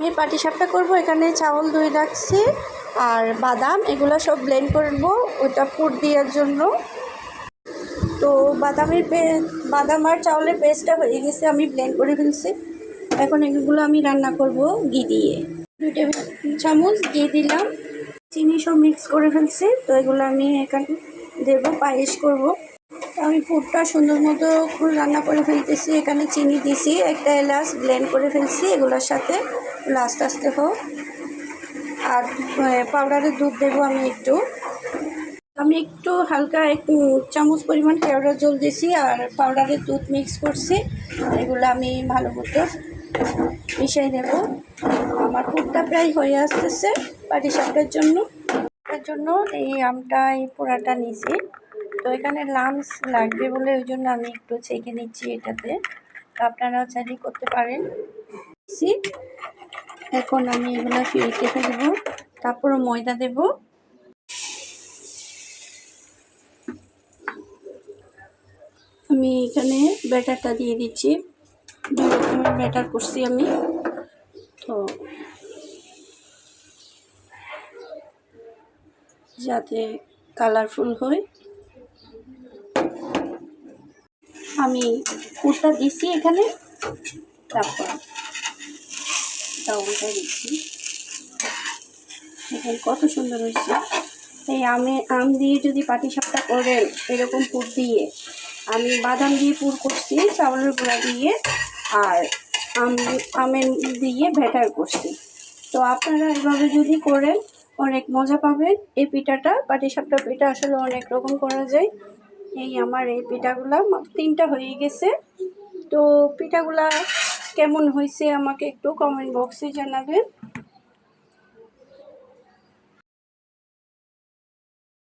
আমি পাটি সাপটা করব, এখানে চাউল ধুয়ে রাখছি আর বাদাম, এগুলো সব ব্লেন্ড করব ওটা পুর দেওয়ার জন্য। তো বাদামের বাদাম আর চাউলের পেস্টটা হয়ে গেছে, আমি ব্লেন্ড করে ফেলছি। এখন এগুলো আমি রান্না করব ঘি দিয়ে। দুই টেবিল চামচ ঘি দিলাম। চিনি সব মিক্স করে ফেলছি, তো এগুলো আমি এখানে দেবো, পায়েস করব। আমি পুরটা সুন্দর মতো রান্না করে ফেলতেছি। এখানে চিনি দিছি, একটা এলাচ ব্লেন্ড করে ফেলছি, এগুলোর সাথে আস্তে আস্তে হোক। আর পাউডারের দুধ দেবো আমি একটু। আমি একটু হালকা একটু চামচ পরিমাণ কেওড়া জল দিয়েছি আর পাউডারের দুধ মিক্স করছি। এগুলো আমি ভালো মতো মিশিয়ে নেব। আমার পুরটা প্রায় হয়ে আসতেছে পাটি সাপটার জন্য জন্য এই আমটা এই পোড়াটা নিয়েছি তো এখানে লামস লাগবে বলে ওই জন্য আমি একটু ছেঁকে নিচ্ছি এটাতে। তো আপনারাও চাইলে করতে পারেন। এখন আমি এগুলো কেটে ফেলব তারপরে ময়দা দেবো। আমি এখানে ব্যাটারটা দিয়ে দিচ্ছি। দুই রকমের ব্যাটার করছি আমি। তো যাতে কালারফুল হয়। আমি পুরটা দিচ্ছি এখানে। তারপর চাউলটা দিচ্ছি দেখেন কত সুন্দর হয়েছে। এই আমে, আম দিয়ে যদি পাটিসাপটা করেন, এরকম পুর দিয়ে, আমি বাদাম দিয়ে পুর করছি, চাউলের গুঁড়া দিয়ে, আর আম, আমের দিয়ে ভেটার করছি। তো আপনারা এভাবে যদি করেন, অনেক মজা পাবেন। এই পিঠাটা, পাটিসাপটা পিঠা আসলে অনেক রকম করা যায়। এই আমার এই পিঠাগুলা তিনটা হয়ে গেছে। তো পিঠাগুলা কেমন হয়েছে আমাকে একটু কমেন্ট বক্সে জানাবেন।